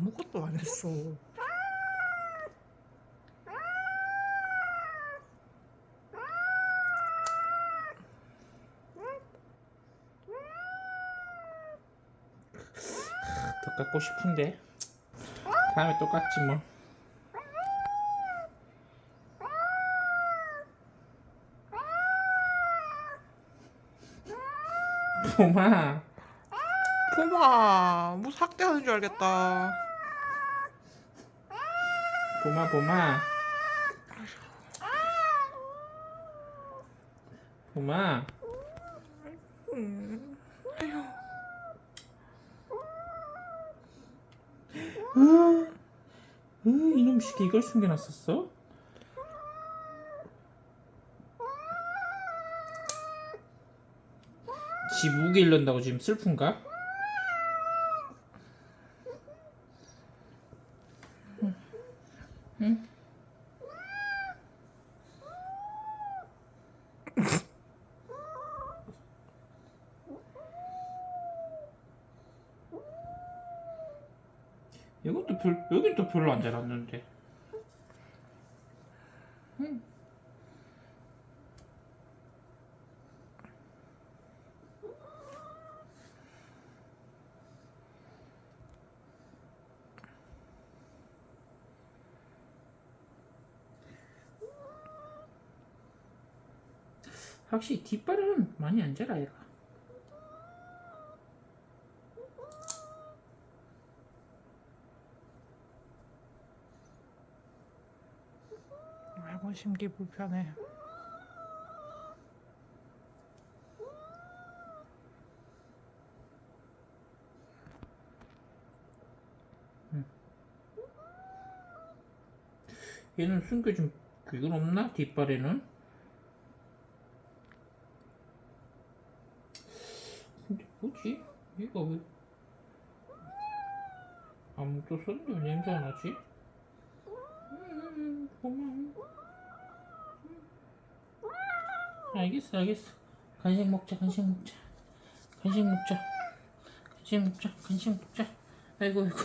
하나도 안 했어. 더 깎고 싶은데 다음에 또 깎지 뭐 봄아 봄아, 뭐 삭제하는 줄 알겠다. 봄아 봄아 봄아 음. 으, 으, 이놈 새끼 이걸 숨겨놨었어? 지 무게 잃는다고 지금 슬픈가? 응? 이것도 별, 여긴 또 별로 안 자랐는데. 응. 확실히 뒷발은 많이 안 자라 얘가. 아이고 심기 불편해. 얘는 숨겨진 그건 없나? 뒷발에는? 근데 뭐지? 얘가 왜 아무도 왜 냄새 안 나지? 음, 고마워. 알겠어, 알겠어. 간식 먹자, 간식 먹자. 간식 먹자. 간식 먹자, 간식 먹자. 아이고, 아이고.